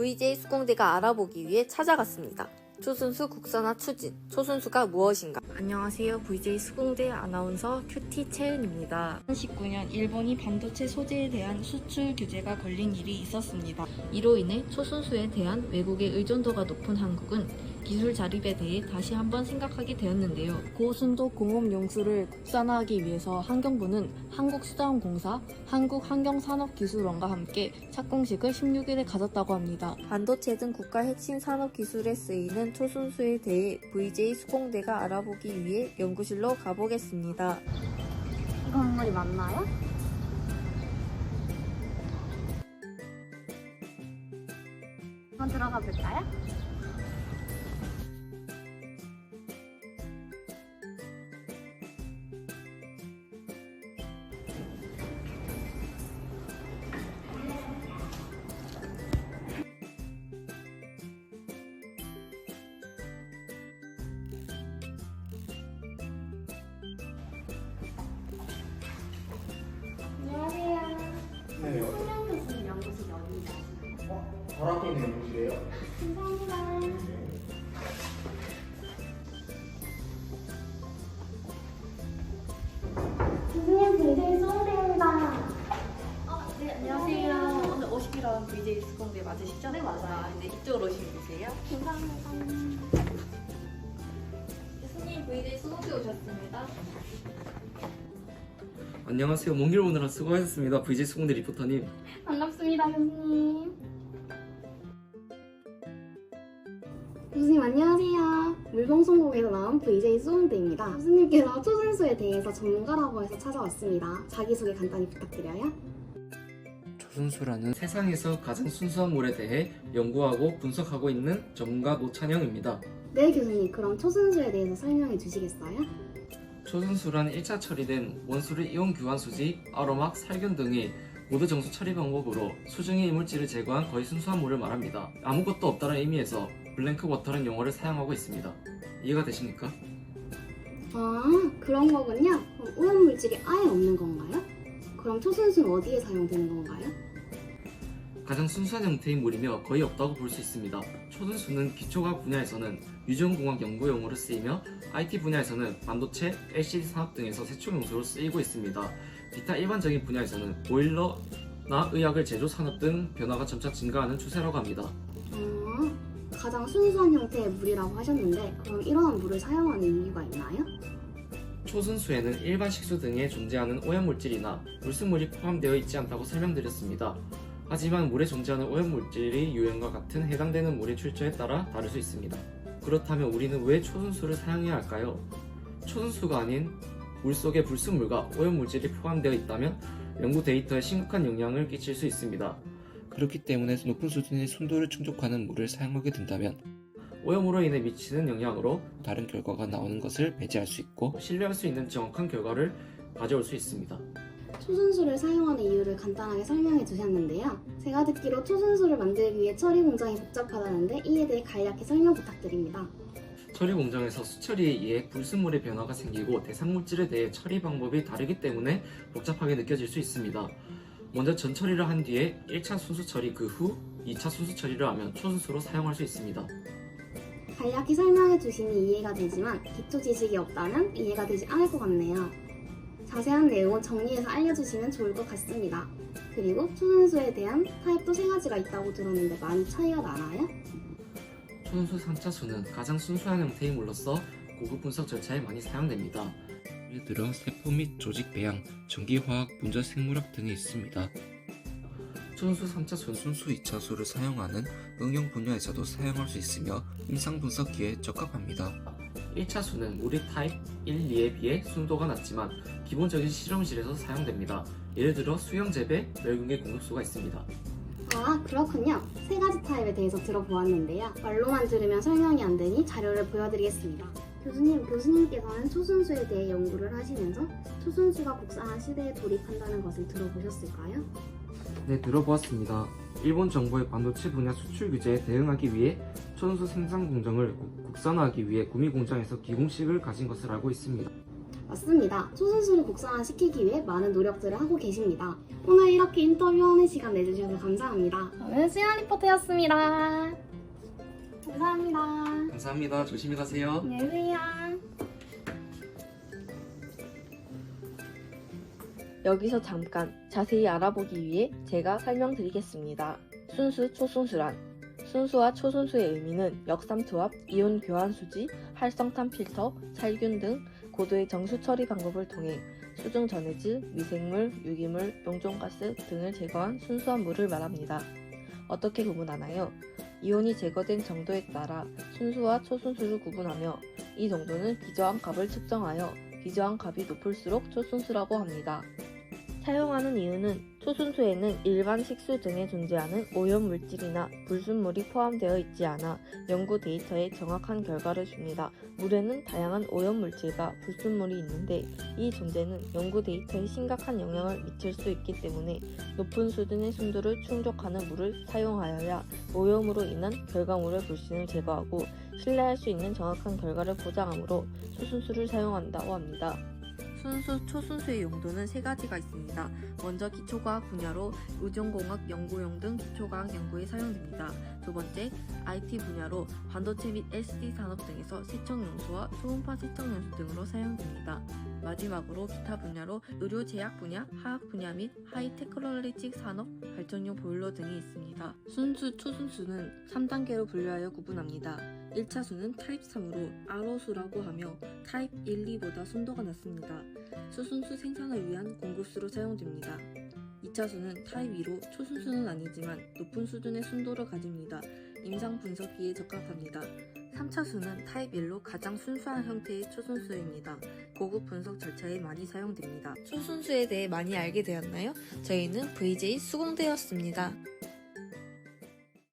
VJ 수공대가 알아보기 위해 찾아갔습니다. 초순수 국산화 추진, 초순수가 무엇인가? 안녕하세요. VJ 수공대 아나운서 큐티 채은입니다. 2019년 일본이 반도체 소재에 대한 수출 규제가 걸린 일이 있었습니다. 이로 인해 초순수에 대한 외국의 의존도가 높은 한국은 기술 자립에 대해 다시 한번 생각하게 되었는데요. 고순도 공업 용수를 국산화하기 위해서 환경부는 한국수자원공사, 한국환경산업기술원과 함께 착공식을 16일에 가졌다고 합니다. 반도체 등 국가 핵심 산업 기술에 쓰이는 초순수에 대해 VJ 수공대가 알아보기 위해 연구실로 가보겠습니다. 이 건물이 맞나요? 한번 들어가 볼까요? 바로 앞에 있는 연구실이에요? 감사합니다. 교수님 굉장히 수고드립니다. 네, 안녕하세요. 오늘 오시기로 한 VJ 수공대 맞으시죠? 네, 맞아요. 네, 이쪽으로 오시면 되세요. 감사합니다. 교수님, VJ 수공대 오셨습니다. 안녕하세요. 먼길 오느라 수고하셨습니다. VJ 수공대 리포터님. 반갑습니다, 교수님. 교수님 안녕하세요. 물방송국에서 나온 VJ 수홍대입니다. 교수님께서 초순수에 대해서 전문가라고 해서 찾아왔습니다. 자기소개 간단히 부탁드려요. 초순수라는 세상에서 가장 순수한 물에 대해 연구하고 분석하고 있는 전문가 노찬영입니다. 네, 교수님. 그럼 초순수에 대해서 설명해 주시겠어요? 초순수란 1차 처리된 원수를 이온 교환 수지, 아로막, 살균 등의 모두 정수 처리 방법으로 수중의 이물질을 제거한 거의 순수한 물을 말합니다. 아무것도 없다는 의미에서 블랭크 워터라는 용어를 사용하고 있습니다. 이해가 되십니까? 아, 그런 거군요. 그럼 오염 물질이 아예 없는 건가요? 그럼 초순수는 어디에 사용되는 건가요? 가장 순수한 형태의 물이며 거의 없다고 볼 수 있습니다. 초순수는 기초과학 분야에서는 유전공학 연구용으로 쓰이며 IT 분야에서는 반도체, LCD 산업 등에서 세척용수로 쓰이고 있습니다. 기타 일반적인 분야에서는 보일러나 의약을 제조 산업 등 변화가 점차 증가하는 추세라고 합니다. 아, 가장 순수한 형태의 물이라고 하셨는데 그럼 이러한 물을 사용하는 이유가 있나요? 초순수에는 일반 식수 등에 존재하는 오염물질이나 불순물이 포함되어 있지 않다고 설명드렸습니다. 하지만 물에 존재하는 오염물질이 유형과 같은 해당되는 물의 출처에 따라 다를 수 있습니다. 그렇다면 우리는 왜 초순수를 사용해야 할까요? 초순수가 아닌 물속의 불순물과 오염물질이 포함되어 있다면 연구 데이터에 심각한 영향을 끼칠 수 있습니다. 그렇기 때문에 높은 수준의 순도를 충족하는 물을 사용하게 된다면 오염으로 인해 미치는 영향으로 다른 결과가 나오는 것을 배제할 수 있고 신뢰할 수 있는 정확한 결과를 가져올 수 있습니다. 초순수를 사용하는 이유를 간단하게 설명해 주셨는데요. 제가 듣기로 초순수를 만들기 위해 처리 공정이 복잡하다는데 이에 대해 간략히 설명 부탁드립니다. 처리 공정에서 수처리에 의해 불순물의 변화가 생기고 대상 물질에 대해 처리 방법이 다르기 때문에 복잡하게 느껴질 수 있습니다. 먼저 전 처리를 한 뒤에 1차 순수 처리 그 후 2차 순수 처리를 하면 초순수로 사용할 수 있습니다. 간략히 설명해 주시니 이해가 되지만 기초 지식이 없다면 이해가 되지 않을 것 같네요. 자세한 내용은 정리해서 알려주시면 좋을 것 같습니다. 그리고 초순수에 대한 타입도 세 가지가 있다고 들었는데 많이 차이가 나나요? 초순수 3차수는 가장 순수한 형태의 물로서 고급 분석 절차에 많이 사용됩니다. 예를 들어 세포 및 조직 배양, 전기화학, 분자 생물학 등이 있습니다. 초순수 3차수는 순수 2차수를 사용하는 응용 분야에서도 사용할 수 있으며 임상 분석기에 적합합니다. 1차수는 물의 타입 1, 2에 비해 순도가 낮지만 기본적인 실험실에서 사용됩니다. 예를 들어 수영 재배, 멸균계 공격수가 있습니다. 아, 그렇군요. 세 가지 타입에 대해서 들어보았는데요. 말로만 들으면 설명이 안 되니 자료를 보여드리겠습니다. 교수님, 교수님께서는 초순수에 대해 연구를 하시면서 초순수가 국산화 시대에 돌입한다는 것을 들어보셨을까요? 네, 들어보았습니다. 일본 정부의 반도체 분야 수출 규제에 대응하기 위해 초순수 생산 공정을 국- 국산화하기 위해 구미 공장에서 기공식을 가진 것을 알고 있습니다. 맞습니다. 초순수를 국산화시키기 위해 많은 노력들을 하고 계십니다. 오늘 이렇게 인터뷰하는 시간 내주셔서 감사합니다. 저는 수연 리포터였습니다. 감사합니다. 감사합니다. 조심히 가세요. 안녕히 계세요. 여기서 잠깐 자세히 알아보기 위해 제가 설명드리겠습니다. 순수, 초순수란 순수와 초순수의 의미는 역삼투압, 이온 교환 수지, 활성탄 필터, 살균 등 고도의 정수 처리 방법을 통해 수중 전해질, 미생물, 유기물, 용종가스 등을 제거한 순수한 물을 말합니다. 어떻게 구분하나요? 이온이 제거된 정도에 따라 순수와 초순수를 구분하며 이 정도는 비저항 값을 측정하여 비저항 값이 높을수록 초순수라고 합니다. 사용하는 이유는 초순수에는 일반 식수 등에 존재하는 오염 물질이나 불순물이 포함되어 있지 않아 연구 데이터에 정확한 결과를 줍니다. 물에는 다양한 오염 물질과 불순물이 있는데 이 존재는 연구 데이터에 심각한 영향을 미칠 수 있기 때문에 높은 수준의 순도를 충족하는 물을 사용하여야 오염으로 인한 결과물의 불신을 제거하고 신뢰할 수 있는 정확한 결과를 보장하므로 초순수를 사용한다고 합니다. 순수, 초순수의 용도는 세 가지가 있습니다. 먼저 기초과학 분야로 의존공학 연구용 등 기초과학 연구에 사용됩니다. 두 번째, IT 분야로 반도체 및 SD 산업 등에서 세척용수와 초음파 세척용수 등으로 사용됩니다. 마지막으로 기타 분야로 의료 제약 분야, 화학 분야 및 하이 테크놀로지 산업, 발전용 보일러 등이 있습니다. 순수, 초순수는 3단계로 분류하여 구분합니다. 1차 수는 타입 3으로 RO수라고 하며 타입 1, 2보다 순도가 낮습니다. 수순수 생산을 위한 공급수로 사용됩니다. 2차 수는 타입 2로 초순수는 아니지만 높은 수준의 순도를 가집니다. 임상 분석기에 적합합니다. 3차 수는 타입 1로 가장 순수한 형태의 초순수입니다. 고급 분석 절차에 많이 사용됩니다. 초순수에 대해 많이 알게 되었나요? 저희는 VJ 수공대였습니다.